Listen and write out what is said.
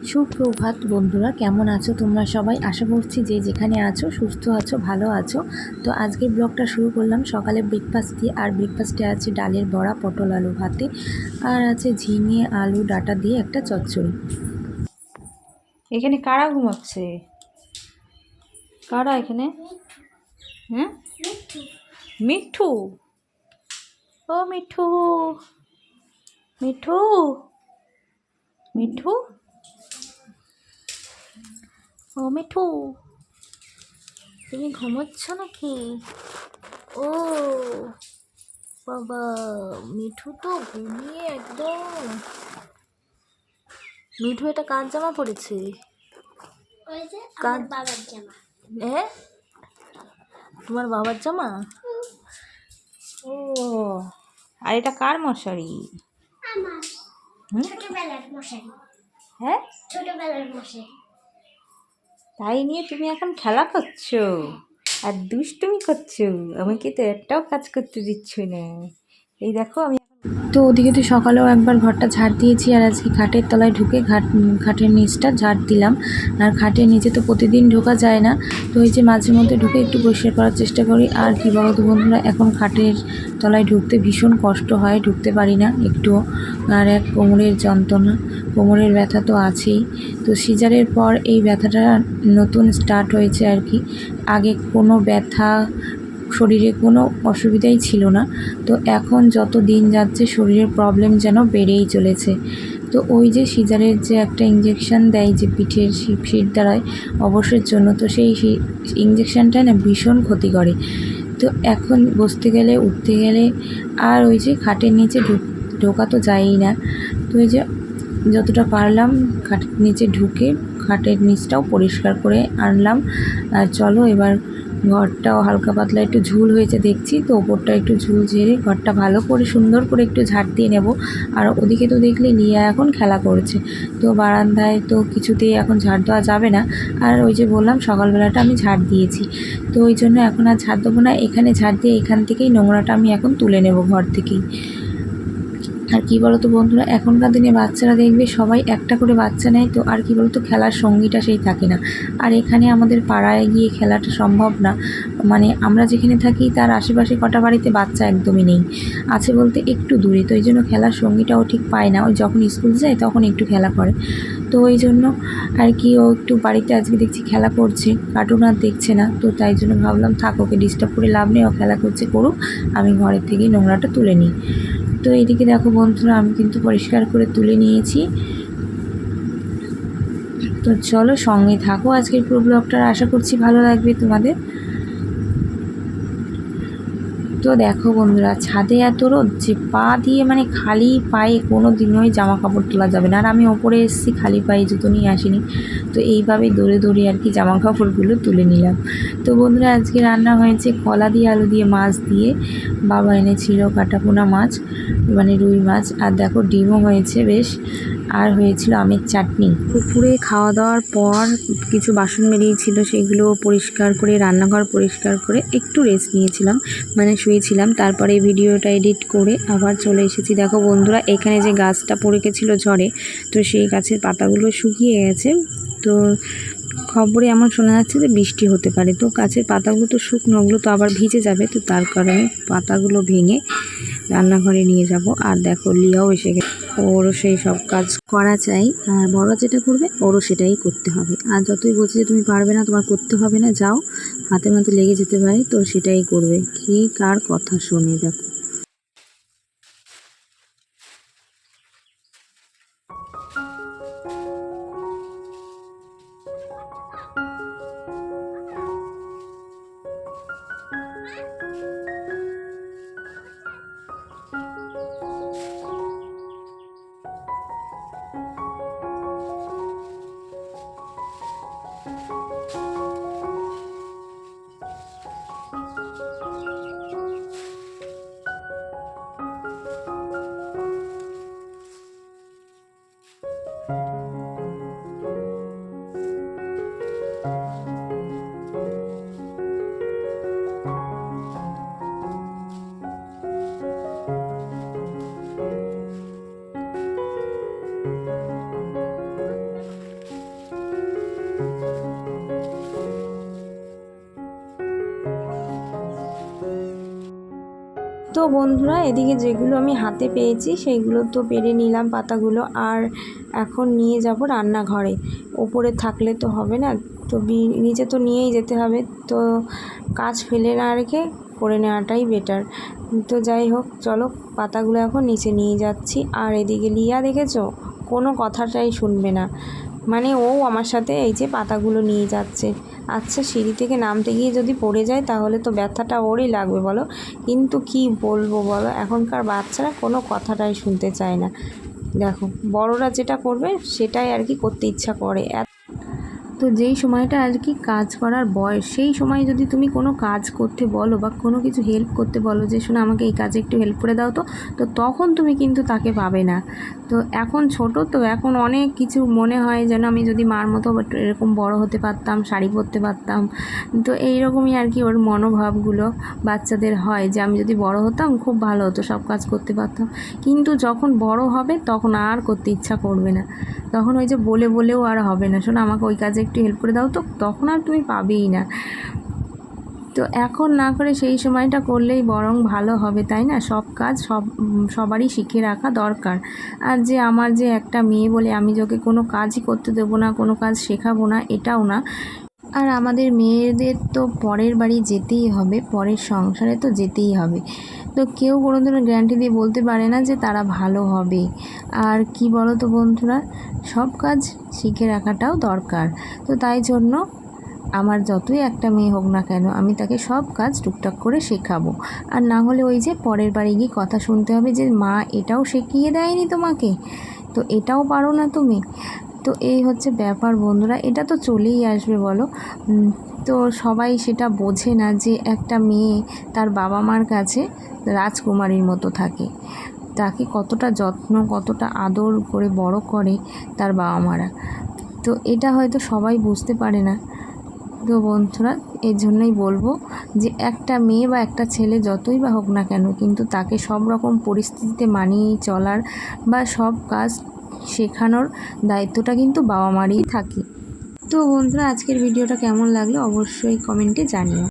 সুপ্রভাত বন্ধুরা, কেমন আছো তোমরা সবাই? আশা করছি যে যেখানে আছো, সুস্থ আছো, ভালো আছো। তো আজকের ব্লগটা শুরু করলাম সকালে ব্রেকফাস্ট দিয়ে, আর ব্রেকফাস্টে আছে ডালের বড়া, পটল আলু ভাতে, আর আছে ঝিঙে, আলু, ডাটা দিয়ে একটা চচ্চড়ি। এখানে কারা ঘুমাচ্ছে? কারা এখানে? হ্যাঁ? মিঠু। ও মিঠু। মিঠু? মিঠু? ও মিঠু তুমি ঘুমোচ্ছ নাকি? ও বাবা মিঠু তো ঘুমিয়ে একদম। মিঠু এটা কার জামা পড়েছে? কার- বাবার জামা। হ্যাঁ তোমার বাবার জামা? ও আর এটা কার মশারি? ছোটবেলার মশারি। হ্যাঁ? ছোটবেলার মশারি। তাই নিয়ে তুমি এখন খেলা করছ? আর দুষ্টুমি করছ? আমাকে তো একটাও কাজ করতে দিচ্ছ না। এই দেখো, আমি তো ওদিকে তো সকালেও একবার ঘরটা ঝাড় দিয়েছি আর আজকে খাটের তলায় ঢুকে ঘাট, খাটের নিচটা ঝাড় দিলাম। আর খাটের নিচে তো প্রতিদিন ঢোকা যায় না। তো এই যে মাঝে মধ্যে ঢুকে একটু পরিষ্কার করার চেষ্টা করি। আর কি বলো বন্ধুরা, এখন খাটের তলায় ঢুকতে ভীষণ কষ্ট হয়, ঢুকতে পারি না একটু আর এক কোমরের যন্ত্রণা, কোমরের ব্যথা তো আছেই। তো সিজারের পর এই ব্যথাটা নতুন স্টার্ট হয়েছে আর কি। আগে কোনো ব্যথা শরীরে কোনো অসুবিধাই ছিল না। তো এখন যত দিন যাচ্ছে শরীরের প্রবলেম যেন বেড়েই চলেছে। তো ওই যে সিজারের যে একটা ইঞ্জেকশন দেয় যে পিঠের শি- শির দ্বারায় অবশ্যের জন্য, তো সেই ইঞ্জেকশনটা না ভীষণ ক্ষতি করে। তো এখন বসতে গেলে, উঠতে গেলে আর ওই যে খাটের নিচে ঢুক- ঢোকা তো যায়ই না। তো ওই যে যতটা পারলাম খাটের নিচে ঢুকে, খাটের নিচটাও পরিষ্কার করে আনলাম। আর চলো এবার ঘরটাও হালকা পাতলা, একটু ঝুল হয়েছে দেখছি, তো ওপরটা একটু ঝুল ঝেড়ে ঘরটা ভালো করে সুন্দর করে একটু ঝাড় দিয়ে নেব। আর ওদিকে তো দেখলে লিয়া এখন খেলা করছে, তো বারান্দায় তো কিছুতেই এখন ঝাড় দেওয়া যাবে না। আর ওই যে বললাম, সকালবেলাটা আমি ঝাড় দিয়েছি, তো ওই জন্য এখন আর ঝাড় দেবো না। এখানে ঝাড় দিয়ে এখান থেকেই নোংরাটা আমি এখন তুলে নেব ঘর থেকেই। আর কি বলতো বন্ধুরা, এখনকার দিনে বাচ্চারা দেখবে সবাই একটা করে বাচ্চা নেয় তো আর কি বলতো খেলার সঙ্গীটা সেই থাকে না। আর এখানে আমাদের পাড়ায় গিয়ে খেলাটা সম্ভব না। মানে আমরা যেখানে থাকি তার আশেপাশে কটা বাড়িতে বাচ্চা একদমই নেই। আছে বলতে একটু দূরে, তো এই জন্য খেলার সঙ্গীটাও ঠিক পায় না। ওই যখন স্কুল যায় তখন একটু খেলা করে। তো ওই জন্য আর কি ও একটু বাড়িতে আজকে দেখছি খেলা করছে কার্টুন আর দেখছে না। তো তাই জন্য ভাবলাম থাক, ওকে ডিস্টার্ব করে লাভ নেই, ও খেলা করছে করুক, আমি ঘরের থেকে নোংরাটা তুলে নিই। তো এদিকে দেখো বন্ধুরা, আমি কিন্তু পরিষ্কার করে তুলে নিয়েছি। তো চলো সঙ্গে থাকো আজকের পুরো ব্লগটার আশা করছি ভালো লাগবে তোমাদের। তো দেখো বন্ধুরা, ছাদে এত রোদ যে পা দিয়ে মানে খালি পায়ে কোনো দিনই জামা কাপড় তোলা যাবে না। আর আমি ওপরে এসেছি, খালি পায়ে জুতো নিয়ে আসিনি। তো এইভাবেই দৌড়ে দৌড়ে আর কি জামা কাপড়গুলো তুলে নিলাম। তো বন্ধুরা, আজকে রান্না হয়েছে কলা দিয়ে, আলু দিয়ে, মাছ দিয়ে। বাবা এনেছিল কাটাপোনা মাছ মানে রুই মাছ। আর দেখো ডিমও হয়েছে বেশ। আর হয়েছিল আমের চাটনি। দুপুরে খাওয়া দাওয়ার পর কিছু বাসন বেরিয়েছিল, সেগুলো পরিষ্কার করে, রান্নাঘর পরিষ্কার করে একটু রেস্ট নিয়েছিলাম মানে শুয়েছিলাম। তারপরে ভিডিওটা এডিট করে আবার চলে এসেছি। দেখো বন্ধুরা, এখানে যে গাছটা পড়ে গেছিল ঝড়ে, তো সেই গাছের পাতাগুলো শুকিয়ে গেছে। তো খবরে এমন শোনা যাচ্ছে যে বৃষ্টি হতে পারে। তো গাছের পাতাগুলো তো শুকনো, ওগুলো তো আবার ভিজে যাবে, তো তার কারণে পাতাগুলো ভেঙে রান্নাঘরে নিয়ে যাব। আর দেখো লিয়াও এসে গেছে। ওরও সেই সব কাজ করা চাই। আর বড় যেটা করবে, ওরও সেটাই করতে হবে। আর যতই বলছে যে তুমি পারবে না, তোমার করতে হবে না, যাও। হাতের মধ্যে লেগে যেতে পারে, তো সেটাই করবে। কি কার কথা শুনে, দেখো। বন্ধুরা, এদিকে যেগুলো আমি হাতে পেয়েছি সেইগুলো তো পেরে নিলাম পাতাগুলো আর এখন নিয়ে যাব রান্নাঘরে। ওপরে থাকলে তো হবে না, তো নিচে তো নিয়েই যেতে হবে। তো কাজ ফেলে না রেখে করে নেওয়াটাই বেটার তো যাই হোক, চলো পাতাগুলো এখন নিচে নিয়ে যাচ্ছি। আর এদিকে লিয়া দেখেছ? কোনো কথাটাই শুনবে না। মানে ও আমার সাথে এই যে পাতাগুলো নিয়ে যাচ্ছে। আচ্ছা সিঁড়ি থেকে নামতে গিয়ে যদি পড়ে যায় তাহলে তো ব্যথাটা ওরই লাগবে বলো। কিন্তু কি বলব বলো, এখনকার বাচ্চারা কোনো কথাটাই শুনতে চায় না। দেখো, বড়রা যেটা করবে সেটাই আর কি করতে ইচ্ছা করে। তো যেই সময়টা আর কি কাজ করার বয়স, সেই সময় যদি তুমি কোনো কাজ করতে বলো বা কোনো কিছু হেল্প করতে বলো যে, শোনো, আমাকে এই কাজে একটু হেল্প করে দাও তো তো তখন তুমি কিন্তু তাকে পাবে না। তো এখন ছোট তো এখন অনেক কিছু মনে হয় যেন আমি যদি মার মতো এরকম বড় হতে পারতাম, শাড়ি পরতে পারতাম। তো এইরকমই আর কি ওর মনোভাবগুলো বাচ্চাদের হয় যে, আমি যদি বড় হতাম, খুব ভালো হতো, সব কাজ করতে পারতাম। কিন্তু যখন বড় হবে তখন আর করতে ইচ্ছা করবে না। তখন ওই যে বলে বলেও আর হবে না। শোনো, আমাকে ওই কাজে একটু হেল্প করে দাও তো, তখন আর তুমি পাবেই না। তো এখন না করে সেই সময়টা করলেই বরং ভালো হবে, তাই না? সব কাজ সব সবারই শিখে রাখা দরকার। আর যে আমার যে একটা মেয়ে বলে আমি যে ওকে কোনো কাজই করতে দেবো না, কোনো কাজ শেখাবো না, এটাও না। আর আমাদের মেয়েদের তো পরের বাড়ি যেতেই হবে, পরের সংসারে তো যেতেই হবে। তো কেউ কোনো দিনও গ্যারান্টি দিয়ে বলতে পারে না যে তারা ভালো হবে। আর কি বলো তো বন্ধুরা, সব কাজ শিখে রাখাটাও দরকার। তো তাই জন্য আমার যতই একটা মেয়ে হোক না কেন, আমি তাকে সব কাজ টুকটাক করে শেখাবো। আর না হলে ওই যে পরের বাড়ি গিয়ে কথা শুনতে হবে যে, মা, এটাও শিখিয়ে দেয়নি তোমাকে? তো এটাও পারো না তুমি? তো এই হচ্ছে ব্যাপার বন্ধুরা, এটা তো চলেই আসবে বলো। তো সবাই সেটা বোঝে না যে একটা মেয়ে তার বাবা মার কাছে রাজকুমারীর মতো থাকে। তাকে কতটা যত্ন, কতটা আদর করে বড় করে তার বাবা মারা। তো এটা হয়তো সবাই বুঝতে পারে না। তো বন্ধুরা, এর জন্যই বলব যে একটা মেয়ে বা একটা ছেলে যতই বা হোক না কেন, কিন্তু তাকে সব রকম পরিস্থিতিতে মানিয়ে চলার বা সব কাজ শেখানোর দায়িত্বটা কিন্তু বাবা মারই থাকে। তো বন্ধুরা আজকের ভিডিওটা কেমন লাগল অবশ্যই কমেন্টে জানিও।